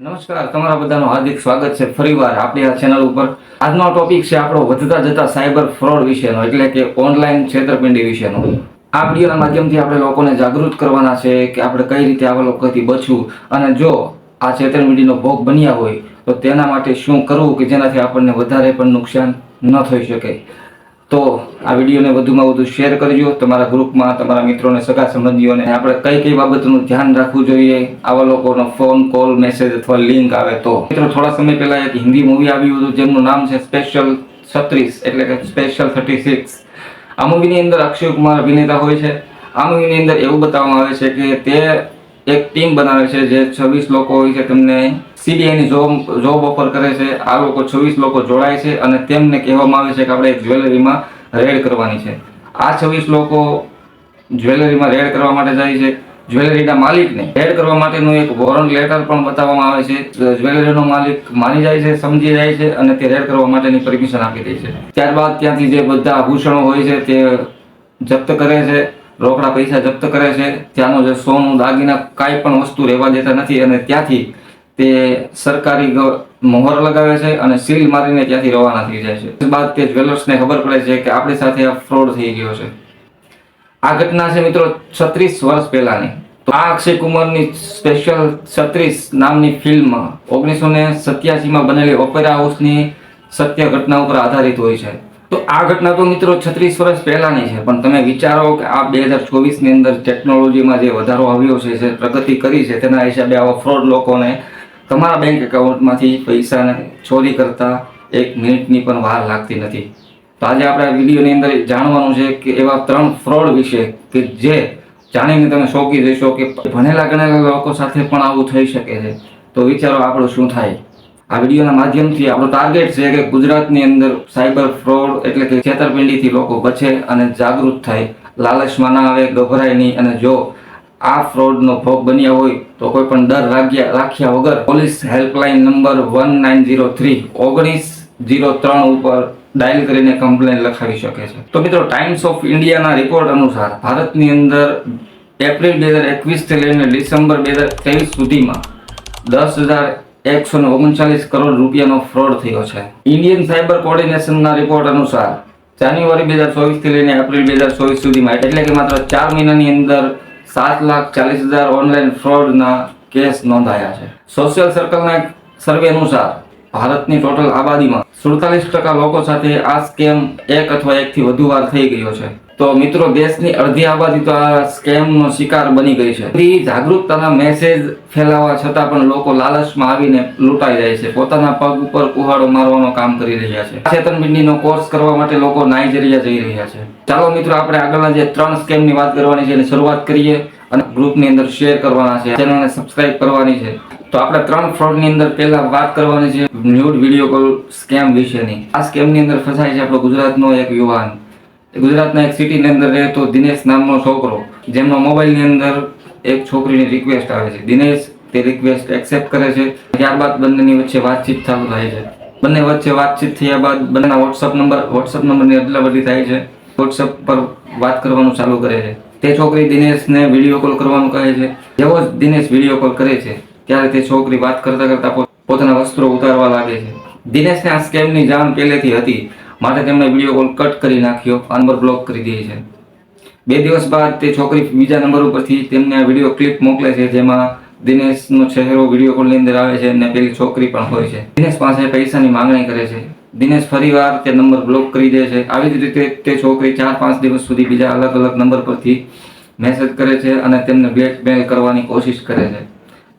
નમસ્કાર, તમારા બધાનું હાર્દિક સ્વાગત છે ફરીવાર આપણી આ ચેનલ ઉપર. આજનો ટોપિક છે આપણો વધતા જતા સાયબર ફ્રોડ વિશેનો, એટલે કે ઓનલાઈન છેતરપિંડી વિશેનો. આ વિડીયોના માધ્યમથી આપણે લોકોને જાગૃત કરવાના છે કે આપણે કઈ રીતે આવા લોકોથી બચવું અને જો આ છેતરપિંડીનો ભોગ બન્યા હોય તો તેના માટે શું કરવું કે જેનાથી આપણને વધારે પણ નુકસાન ન થઈ શકે. તો આ વિડીયોને વધુમાં વધુ શેર કરજો. તમારા ગ્રુપમાં તમારા મિત્રોને, સગા સંબંધીઓને આપણે કઈ કઈ બાબતનું ધ્યાન રાખવું જોઈએ, આવા લોકોનો ફોન, કોલ, મેસેજ અથવા લિંક આવે તો. મિત્રો, થોડા સમય પહેલા એક હિન્દી મૂવી આવ્યું હતું, જેમનું નામ છે સ્પેશિયલ છત્રીસ, એટલે કે સ્પેશિયલ થર્ટી સિક્સ. આ મૂવીની અંદર અક્ષય કુમાર અભિનેતા હોય છે. આ મૂવીની અંદર એવું બતાવવામાં આવે છે કે તે એક ટીમ બનાવે છે જે છવ્વીસ લોકો હોય છે તેમને સીબીઆઈની જોબ જોબ ઓફર કરે છે. આ લોકો છવ્વીસ લોકો જોડાય છે અને તેમને કહેવામાં આવે છે કે આપણે જ્વેલરીમાં રેડ કરવાની છે. આ છવ્વીસ લોકો જ્વેલરીમાં રેડ કરવા માટે જાય છે. જ્વેલરીના માલિકને રેડ કરવા માટેનું એક વોરંટ લેટર પણ બતાવવામાં આવે છે. જ્વેલરીનો માલિક માની જાય છે, સમજી જાય છે અને તે રેડ કરવા માટેની પરમિશન આપી દે છે. ત્યારબાદ ત્યાંથી જે બધા આભૂષણો હોય છે તે જપ્ત કરે છે. રોકડા પૈસા જપ્ત કરે છે. ત્યાંનો જે સોનું, દાગીના કાંઈ પણ વસ્તુ રહેવા દેતા નથી અને ત્યાંથી તે સરકારી મોહર લગાવે છે અને સીલ મારીને ત્યાંથી રવાના થઈ જાય છે. બાદ તે જ્વેલર્સને ખબર પડે છે કે આપણી સાથે આ ફ્રોડ થઈ ગયો છે. આ ઘટના છે મિત્રો છત્રીસ વર્ષ પહેલાની. તો આ અક્ષય કુમારની સ્પેશિયલ છત્રીસ નામની ફિલ્મ ઓગણીસો ને સત્યાસીમાં બનેલી ઓપેરા હાઉસની સત્ય ઘટના ઉપર આધારિત હોય છે. તો આ ઘટના તો મિત્રો છત્રીસ વર્ષ પહેલાની છે, પણ તમે વિચારો કે આ બે હજાર ચોવીસની અંદર ટેકનોલોજીમાં જે વધારો આવ્યો છે, જે પ્રગતિ કરી છે, તેના હિસાબે આવા ફ્રોડ લોકોને તમારા બેંક એકાઉન્ટમાંથી પૈસાને ચોરી કરતા એક મિનિટની પણ વાર લાગતી નથી. તો આજે આપણે આ વિડીયોની અંદર જાણવાનું છે કે એવા ત્રણ ફ્રોડ વિશે કે જે જાણીને તમે શોકી જશો કે ભણેલા ગણેલા લોકો સાથે પણ આવું થઈ શકે છે. તો વિચારો આપણું શું થાય. આ વિડીયોના માધ્યમથી આપણો ટાર્ગેટ છે કે ગુજરાતની અંદર સાયબર ફ્રોડ એટલે કે છેતરપિંડીથી લોકો બચે અને જાગૃત થાય. લાલચમાં ના આવે, ગભરાય નહીં અને જો આ ફ્રોડનો ભોગ બન્યા હોય તો કોઈ પણ ડર રાખ્યા રાખ્યા વગર police helpline number one nine zero three ઓગણીસ જીરો ત્રણ ઉપર ડાયલ કરીને કમ્પ્લેન લખાવી શકે છે. તો મિત્રો ટાઈમ્સ ઓફ ઇન્ડિયાના રિપોર્ટ અનુસાર ભારતની અંદર એપ્રિલ બે હજાર એકવીસથી લઈને ડિસેમ્બર બે હજાર ત્રેવીસ સુધીમાં દસ હજાર એકસો ઓગણચાલીસ કરોડ રૂપિયાનો ફ્રોડ થયો છે. ઇન્ડિયન સાયબર કોર્ડિનેશનના રિપોર્ટ અનુસાર, જાન્યુઆરી બે હજાર ચોવીસથી લઈને એપ્રિલ બે હજાર ચોવીસ સુધીમાં, એટલે કે માત્ર ચાર મહિનાની અંદર સાત લાખ ચાલીસ હજાર ઓનલાઈન ફ્રોડના કેસ નોંધાયા છે. સોશિયલ સર્કલના સર્વે અનુસાર, ભારતની ટોટલ આબાદીમાં સુડતાલીસ ટકા લોકો સાથે આ સ્કેમ એક અથવા એકથી વધુ વાર થઈ ગયો છે. તો મિત્રો દેશની અડધી આબાદી તો આ સ્કેમનો શિકાર બની ગઈ છે. જાગૃતતાના મેસેજ ફેલાવા છતાં પણ લોકો લાલચમાં આવીને લૂંટાઈ જાય છે. પોતાના પગ ઉપર કુહાડો મારવાનો કામ કરી રહ્યા છે. છેતરપિંડીનો કોર્સ કરવા માટે લોકો નાઇજેરિયા જઈ રહ્યા છે. ચાલો મિત્રો, આપણે આગળના જે ત્રણ સ્કેમની વાત કરવાની છે, એની શરૂઆત કરીએ અને ગ્રુપની અંદર શેર કરવાના છે. ચેનલને સબસ્ક્રાઇબ કરવાની છે. તો આપણે ત્રણ ફ્રોડની અંદર પહેલા વાત કરવાની છે. ન્યૂડ વીડિયો કોલ સ્કેમ વિશેની. આ સ્કેમની અંદર ફસાય છે આપણો ગુજરાતનો એક યુવાન. ગુજરાતના એક સિટીની અંદર રહેતો દિનેશ નામનો છોકરો જેમનો મોબાઈલની અંદર એક છોકરીની રિક્વેસ્ટ આવે છે. દિનેશ તે રિક્વેસ્ટ એક્સેપ્ટ કરે છે. ત્યારબાદ બંનેની વચ્ચે વાતચીત ચાલુ થાય છે. બંને વચ્ચે વાતચીત થયા બાદ બંનેના વોટ્સઅપ નંબર વોટ્સઅપ નંબરની અદલાબદલી થાય છે. વોટ્સઅપ પર વાત કરવાનું ચાલુ કરે છે. તે છોકરી દિનેશને વીડિયો કોલ કરવાનું કહે છે. જેવો જ દિનેશ વીડિયો કોલ કરે છે, ત્યારે તે છોકરી વાત કરતા કરતા પોતાના વસ્ત્રો ઉતારવા લાગે છે. દિનેશને આ સ્કેમની જાણ પહેલેથી હતી. માટે તેમણે વીડિયો કોલ કટ કરી નાખ્યો નંબર બ્લોક કરી દે છે. બે દિવસ બાદ તે છોકરી બીજા નંબર ઉપરથી તેમને આ વીડિયો ક્લિપ મોકલે છે, જેમાં દિનેશનો ચહેરો વીડિયો કોલની અંદર આવે છે અને પેલી છોકરી પણ હોય છે. દિનેશ પાસે પૈસાની માંગણી કરે છે. દિનેશ ફરીવાર તે નંબર બ્લોક કરી દે છે. આવી જ રીતે તે છોકરી ચાર પાંચ દિવસ સુધી બીજા અલગ અલગ નંબર પરથી મેસેજ કરે છે અને તેમને બ્લેકમેલ કરવાની કોશિશ કરે છે.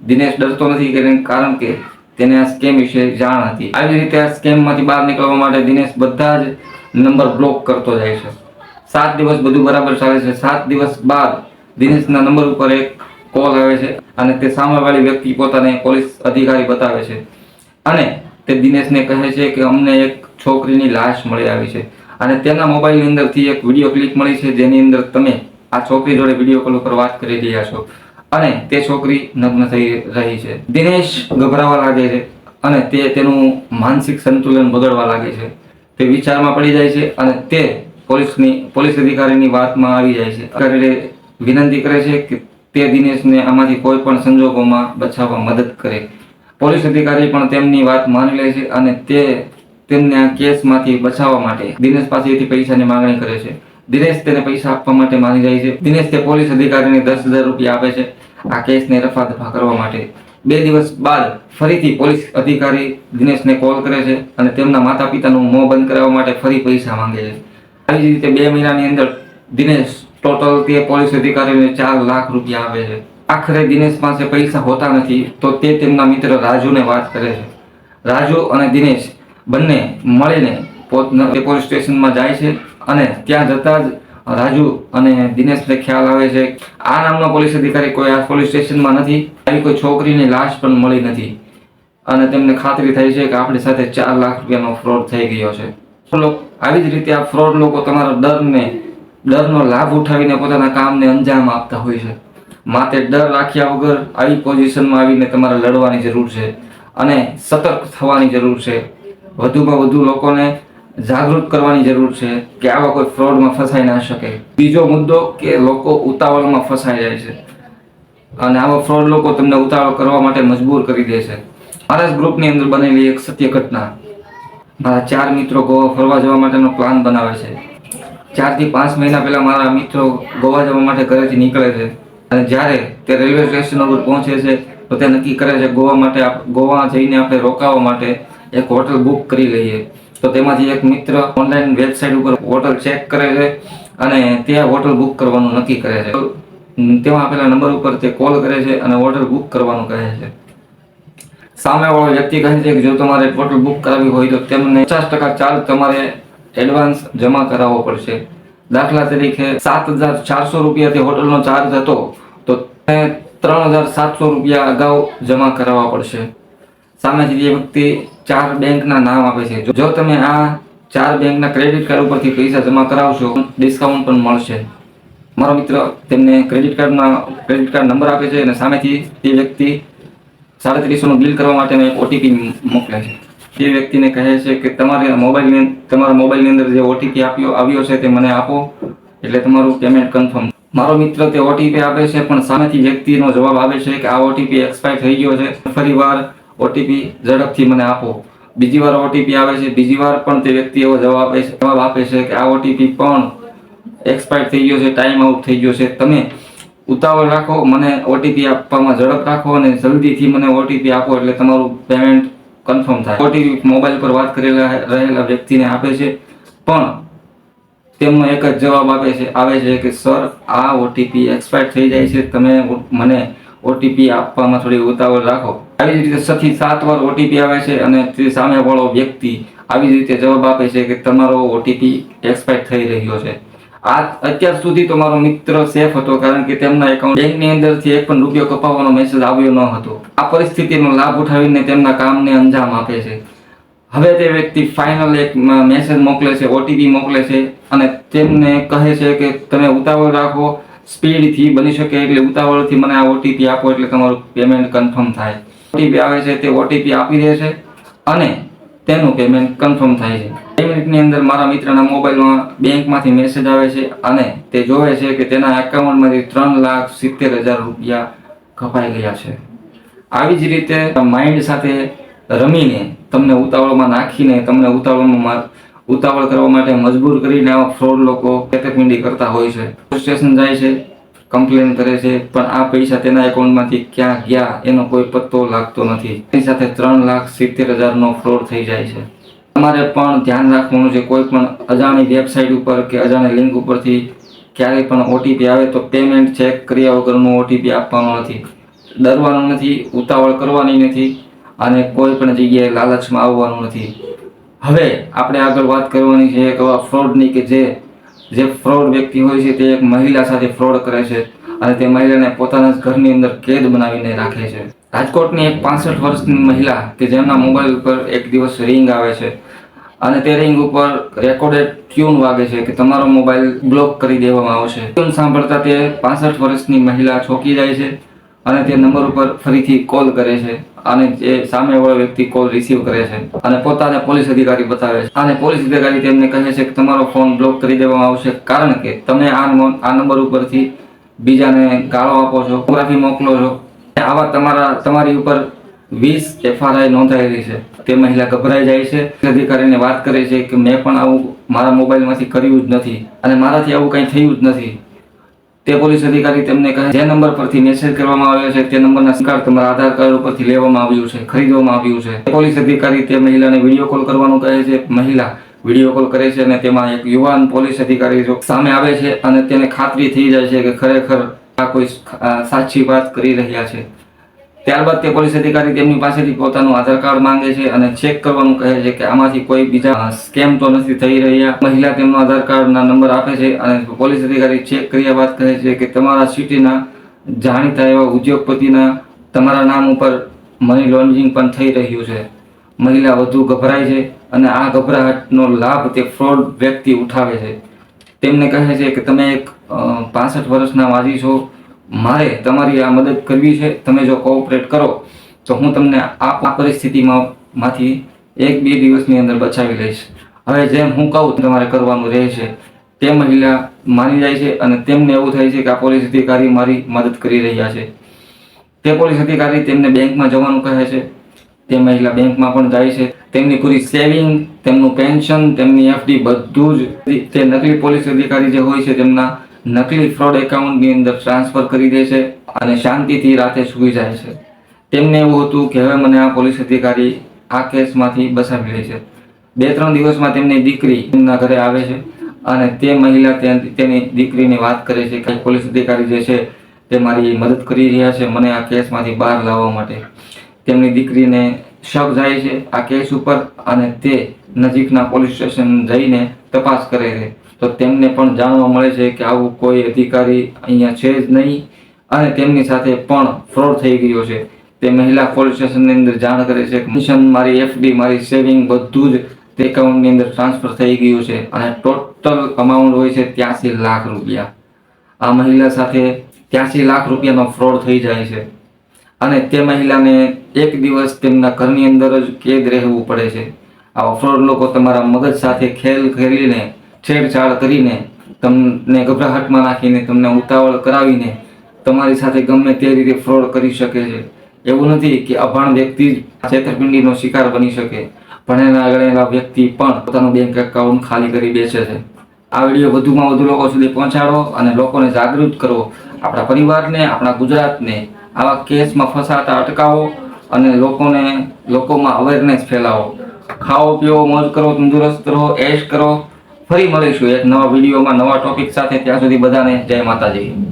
દિનેશ ડરતો નથી કારણ કે તેને આ સ્કેમ વિશે જાણ હતી. આવી રીતે આ સ્કેમમાંથી બહાર નીકળવા માટે દિનેશ બધા જ નંબર બ્લોક કરતો જાય છે. સાત દિવસ બધું બરાબર ચાલે છે. સાત દિવસ બાદ દિનેશના નંબર ઉપર એક કોલ આવે છે અને તે સામેવાળી વ્યક્તિ પોતાને પોલીસ અધિકારી બતાવે છે. અને તે દિનેશને કહે છે કે અમને એક છોકરીની લાશ મળી આવી છે. અને તેના મોબાઈલની અંદરથી એક વીડિયો ક્લિપ મળી છે. જેની અંદર તમે આ છોકરી જોડે વીડિયો કોલ ઉપર વાત કરી રહ્યા છો. અને તે છોકરી નગ્ન થઈ રહી છે. દિનેશ ગભરાવા લાગે છે અને તે તેનું માનસિક સંતુલન બગડવા લાગે છે. તે વિચારમાં પડી જાય છે અને તે પોલીસની, પોલીસ અધિકારીની વાતમાં આવી જાય છે. અધિકારીએ વિનંતી કરે છે કે તે દિનેશને આમાંથી કોઈ પણ સંજોગોમાં બચાવવા મદદ કરે. પોલીસ અધિકારી પણ તેમની વાત માની લે છે અને તે તેમને આ કેસમાંથી બચાવવા માટે દિનેશ પાસેથી પૈસાની માંગણી કરે છે. દિનેશ તેને પૈસા આપવા માટે માની જાય છે. દિનેશ તે પોલીસ અધિકારીને દસ હજાર રૂપિયા આપે છે. આ કેસને રફાદફા કરવા માટે. બે દિવસ બાદ ફરીથી પોલીસ અધિકારી દિનેશને કોલ કરે છે અને તેમના માતા પિતાનું મોં બંધ કરાવવા માટે ફરી પૈસા માંગે છે. આવી જ રીતે બે મહિનાની અંદર દિનેશ ટોટલ તે પોલીસ અધિકારીને ચાર લાખ રૂપિયા આપે છે. આખરે દિનેશ પાસે પૈસા હોતા નથી તો તે તેમના મિત્ર રાજુને વાત કરે છે. રાજુ અને દિનેશ બંને મળીને પોત પોલીસ સ્ટેશનમાં જાય છે. અને ત્યાં જતાં જ રાજુ અને દિનેશને ખ્યાલ આવે છે આ નામનો પોલીસ અધિકારી કોઈ આ પોલીસ સ્ટેશનમાં નથી, આવી કોઈ છોકરીની લાશ પણ મળી નથી. અને તેમને ખાતરી થઈ છે કે આપણી સાથે ચાર લાખ રૂપિયાનો ફ્રોડ થઈ ગયો છે. આવી જ રીતે આ ફ્રોડ લોકો તમારા ડરને, ડરનો લાભ ઉઠાવીને પોતાના કામને અંજામ આપતા હોય છે. માટે ડર રાખ્યા વગર આવી પોઝિશનમાં આવીને તમારે લડવાની જરૂર છે. અને સતર્ક થવાની જરૂર છે. વધુમાં વધુ લોકોને જાગૃત કરવાની જરૂર છે કે આવા કોઈ ફ્રોડમાં ફસાઈ ના શકે. બીજો મુદ્દો કે લોકો ઉતાવળમાં ફસાઈ જાય છે. અને આવા ફ્રોડ લોકો તમને ઉતાવળ કરવા માટે મજબૂર કરી દે છે. મારા ગ્રુપની અંદર બનેલી એક સત્ય ઘટના. મારા ચાર મિત્રો ગોવા ફરવા જવા માટેનો પ્લાન બનાવે છે. ચારથી પાંચ મહિના પહેલાં મારા મિત્રો ગોવા જવા માટે ઘરેથી નીકળે છે. અને જ્યારે તે રેલવે સ્ટેશન ઉપર પહોંચે છે, તો તે નક્કી કરે છે ગોવા માટે ગોવા જઈને આપણે રોકાવા માટે એક હોટલ બુક કરી લઈએ. તો તેમાંથી એક મિત્ર ઓનલાઈન વેબસાઇટ ઉપર હોટલ ચેક કરે છે અને તે હોટલ બુક કરવાનું નક્કી કરે છે. તેમાં આપેલા નંબર ઉપર તે કોલ કરે છે અને હોટલ બુક કરવાનું કહે છે. સામેવાળો વ્યક્તિ કહે છે કે જો તમારે હોટલ બુક કરાવી હોય તો તેમને પચાસ ટકા ચાર્જ તમારે એડવાન્સ જમા કરાવવો પડશે. દાખલા તરીકે સાત હજાર ચારસો રૂપિયાથી હોટલનો ચાર્જ હતો તો ત્રણ હજાર સાતસો રૂપિયા અગાઉ જમા કરાવવા પડશે. સામેથી જે વ્યક્તિ ચાર બેંકના નામ આપે છે. જો- તમે આ ચાર બેંકના ક્રેડિટ કાર્ડ ઉપરથી પૈસા જમા કરાવશો ડિસ્કાઉન્ટ પણ મળશે. મારો મિત્ર તેમને ક્રેડિટ કાર્ડના ક્રેડિટ કાર્ડ નંબર આપે છે અને સામેથી તે વ્યક્તિ સાડત્રીસોનું બિલ કરવા માટે ઓટીપી મોકલે છે. તે વ્યક્તિને કહે છે કે તમારે મોબાઈલની તમારા મોબાઈલની અંદર જે ઓટીપી આપ્યો આવ્યો છે તે મને આપો, એટલે તમારું પેમેન્ટ કન્ફર્મ મારો મિત્ર તે ઓટીપી આપે છે, પણ સામેથી વ્યક્તિનો જવાબ આવે છે કે આ ઓટીપી એક્સપાયર થઈ ગયો છે. ફરી વાર ઓટીપી ઝડપથી મને આપો. બીજી વાર ઓટીપી આવે છે, બીજી વાર પણ તે વ્યક્તિ એવો જવાબ આપે છે, જવાબ આપે છે કે આ ઓટીપી પણ એક્સપાયર થઈ ગયો છે ટાઈમ આઉટ થઈ ગયો છે. તમે ઉતાવળ રાખો, મને ઓટીપી આપવામાં ઝડપ રાખો અને જલ્દીથી મને ઓટીપી આપો એટલે તમારું પેમેન્ટ કન્ફર્મ થાય. ઓટીપી મોબાઈલ પર વાત કરેલા રહેલા વ્યક્તિને આપે છે, પણ તેમનો એક જ જવાબ આપે છે, આવે છે કે, સર, આ ઓટીપી એક્સપાયર થઈ જાય છે, તમે મને ઓટીપી આપવામાં થોડી ઉતાવળ રાખો. આવી જ રીતે સથી સાત વાર ઓટીપી આવે છે અને તે સામેવાળો વ્યક્તિ આવી જ રીતે જવાબ આપે છે કે તમારો ઓટીપી એક્સપાયર થઈ રહ્યો છે. આ અત્યાર સુધી તો મારો મિત્ર સેફ હતો કારણ કે તેમના એકાઉન્ટ બેંકની અંદરથી એક પણ રૂપિયો કપાવવાનો મેસેજ આવ્યો ન હતો. આ પરિસ્થિતિનો લાભ ઉઠાવીને તેમના કામને અંજામ આપે છે. હવે તે વ્યક્તિ ફાઇનલ એક મેસેજ મોકલે છે ઓટીપી મોકલે છે અને તેમને કહે છે કે તમે ઉતાવળ રાખો સ્પીડથી બની શકે એટલે ઉતાવળથી મને આ ઓટીપી આપો એટલે તમારું પેમેન્ટ કન્ફર્મ થાય. ઓટીપી આવે છે તે ઓટીપી આપી દે છે અને તેનું પેમેન્ટ કન્ફર્મ થાય છે. બે મિનિટની અંદર મારા મિત્રના મોબાઈલમાં બેંકમાંથી મેસેજ આવે છે અને તે જોવે છે કે તેના એકાઉન્ટમાંથી ત્રણ લાખ સિત્તેર હજાર રૂપિયા કપાઈ ગયા છે. આવી જ રીતે માઇન્ડ સાથે રમીને તમને ઉતાવળમાં નાખીને તમને ઉતાવળમાં ઉતાવળ કરવા માટે મજબૂર કરીને આવા ફ્રોડ લોકો છેતરપિંડી કરતા હોય છે. સ્ટેશન જાય છે. કમ્પ્લેન કરે છે, પણ આ પૈસા તેના એકાઉન્ટમાંથી ક્યાં ગયા, એનો કોઈ પત્તો લાગતો નથી. એની સાથે ત્રણ લાખ સિત્તેર હજારનો ફ્રોડ થઈ જાય છે. તમારે પણ ધ્યાન રાખવાનું છે, કોઈ પણ અજાણી વેબસાઇટ ઉપર કે અજાણી લિંક ઉપરથી ક્યારેય પણ ઓટીપી આવે તો પેમેન્ટ ચેક કર્યા વગરનું ઓટીપી આપવાનો નથી. ડરવાનું નથી, ઉતાવળ કરવાની નથી અને કોઈ પણ જગ્યાએ લાલચમાં આવવાનું નથી. હવે આપણે આગળ વાત કરવાની છે એક એવા ફ્રોડની કે જે જે ફ્રોડ વ્યક્તિ હોય છે તે એક મહિલા સાથે ફ્રોડ કરે છે અને તે મહિલાને પોતાના જ ઘરની અંદર કેદ બનાવીને રાખે છે. રાજકોટની એક પાસઠ વર્ષની મહિલા કે જેમના મોબાઈલ ઉપર એક દિવસ રિંગ આવે છે અને તે રિંગ ઉપર રેકોર્ડેડ ટ્યુન વાગે છે કે તમારો મોબાઈલ બ્લોક કરી દેવામાં આવશે. ટ્યુન સાંભળતા તે પાસઠ વર્ષની મહિલા ચોંકી જાય છે. અને તે નંબર ઉપર ફરીથી કોલ કરે છે અને જે સામેવાળો વ્યક્તિ કોલ રિસીવ કરે છે અને પોતાને પોલીસ અધિકારી બતાવે છે. અને પોલીસ અધિકારી તેમને કહે છે કે તમારો ફોન બ્લોક કરી દેવામાં આવશે કારણ કે તમે આ નંબર- ઉપરથી બીજાને ગાળો આપો છો ફોટોગ્રાફી મોકલો છો. આવા તમારા, તમારી ઉપર વીસ એફઆરઆઈ નોંધાયેલી છે. તે મહિલા ગભરાઈ જાય છે. અધિકારીને વાત કરે છે કે મેં પણ આવું મારા મોબાઈલમાંથી કર્યું જ નથી અને મારાથી આવું કંઈ થયું જ નથી. તે પોલીસ અધિકારી તેમને કહે, જે નંબર પરથી મેસેજ કરવામાં આવ્યો છે, તે નંબરના સ્વીકાર તમારા આધાર કાર્ડ ઉપરથી લેવામાં આવ્યું છે, ખરીદવામાં આવ્યું છે. પોલીસ અધિકારી તે મહિલાને વીડિયો કોલ કરવાનું કહે છે. મહિલા વીડિયો કોલ કરે છે અને તેમાં એક યુવાન પોલીસ અધિકારી સામે આવે છે અને તેને ખાતરી થઈ જાય છે કે ખરેખર આ કોઈ સાચી વાત કરી રહ્યા છે. ત્યારબાદ તે પોલીસ અધિકારી તેમની પાસેથી પોતાનું આધાર કાર્ડ માંગે છે અને ચેક કરવાનું કહે છે કે આમાંથી કોઈ બીજા સ્કેમ તો નથી થઈ રહ્યા. મહિલા તેમનો આધાર કાર્ડના નંબર આપે છે અને પોલીસ અધિકારી ચેક કર્યા બાદ કહે છે કે તમારા સિટીના જાણીતા એવા ઉદ્યોગપતિના તમારા નામ ઉપર મની લોન્ડરિંગ પણ થઈ રહ્યું છે. મહિલા વધુ ગભરાય છે અને આ ગભરાટનો લાભ તે ફ્રોડ વ્યક્તિ ઉઠાવે છે. તેમને કહે છે કે તમે એક પાસઠ વર્ષના વાજી છો મારે તમારી આ મદદ કરવી છે, તમે જો કોઓપરેટ કરો, તો હું તમને આ પરિસ્થિતિમાં માંથી એક બે દિવસની અંદર બચાવી લઈશ. હવે જેમ હું કહું તેમ તમારે કરવાનું રહેશે તે મહિલા માની જાય છે અને તેમને એવું થાય છે કે આ પોલીસ અધિકારી મારી મદદ કરી રહ્યા છે. તે પોલીસ અધિકારી તેમને બેંકમાં જવાનું કહે છે. તે મહિલા બેંકમાં પણ જાય છે. તેમની પૂરી સેવિંગ, તેમનું પેન્શન, તેમની એફડી બધું જ તે નકલી પોલીસ અધિકારી જે હોય છે, તેમના નકલી ફ્રોડ એકાઉન્ટની અંદર ટ્રાન્સફર કરી દે છે અને શાંતિથી રાતે સૂઈ જાય છે. તેમને એવું હતું કે હવે મને આ પોલીસ અધિકારી આ કેસમાંથી બસાવી લે છે. બે ત્રણ દિવસમાં તેમની દીકરી તેમના ઘરે આવે છે અને તે મહિલા તેની દીકરીને વાત કરે છે કે પોલીસ અધિકારી જે છે તે મારી મદદ કરી રહ્યા છે, મને આ કેસમાંથી બહાર લાવવા માટે. તેમની દીકરીને શક જાય છે આ કેસ ઉપર અને તે નજીકના પોલીસ સ્ટેશન જઈને તપાસ કરે છે. તો તેમને પણ જાણવા મળે છે કે આવું કોઈ અધિકારી અહીંયા છે જ નહીં અને તેમની સાથે પણ ફ્રોડ થઈ ગયો છે. તે મહિલા પોલીસ સ્ટેશનની અંદર જાણ કરે છે મિશન મારી એફડી મારી સેવિંગ બધું જ તે એકાઉન્ટની અંદર ટ્રાન્સફર થઈ ગયું છે અને ટોટલ અમાઉન્ટ હોય છે ત્યાંસી લાખ રૂપિયા. આ મહિલા સાથે ત્યાંસી લાખ રૂપિયાનો ફ્રોડ થઈ જાય છે. અને તે મહિલાને એક દિવસ તેમના ઘરની અંદર જ કેદ રહેવું પડે છે. આવા ફ્રોડ લોકો તમારા મગજ સાથે ખેલ ખેલીને છેડછાડ કરીને તમને ગભરાહટમાં નાખીને તમને ઉતાવળ કરાવીને તમારી સાથે ગમે તે રીતે ફ્રોડ કરી શકે છે. એવું નથી કે અભાણ વ્યક્તિ જ છેતરપિંડીનો શિકાર બની શકે. ભણેલા ગણેલા વ્યક્તિ પણ પોતાનું બેંક એકાઉન્ટ ખાલી કરી બેસે છે. આ વીડિયો વધુમાં વધુ લોકો સુધી પહોંચાડો અને લોકોને જાગૃત કરો. આપણા પરિવારને, આપણા ગુજરાતને આવા કેસમાં ફસાતા અટકાવો અને લોકોને, લોકોમાં અવેરનેસ ફેલાવો. ખાઓ, પીઓ, મોજ કરો, તંદુરસ્ત રહો, એશ કરો. ફરી મળીશું એક નવા વિડીયોમાં નવા ટોપિક સાથે ત્યાં સુધી બધાને જય માતાજી.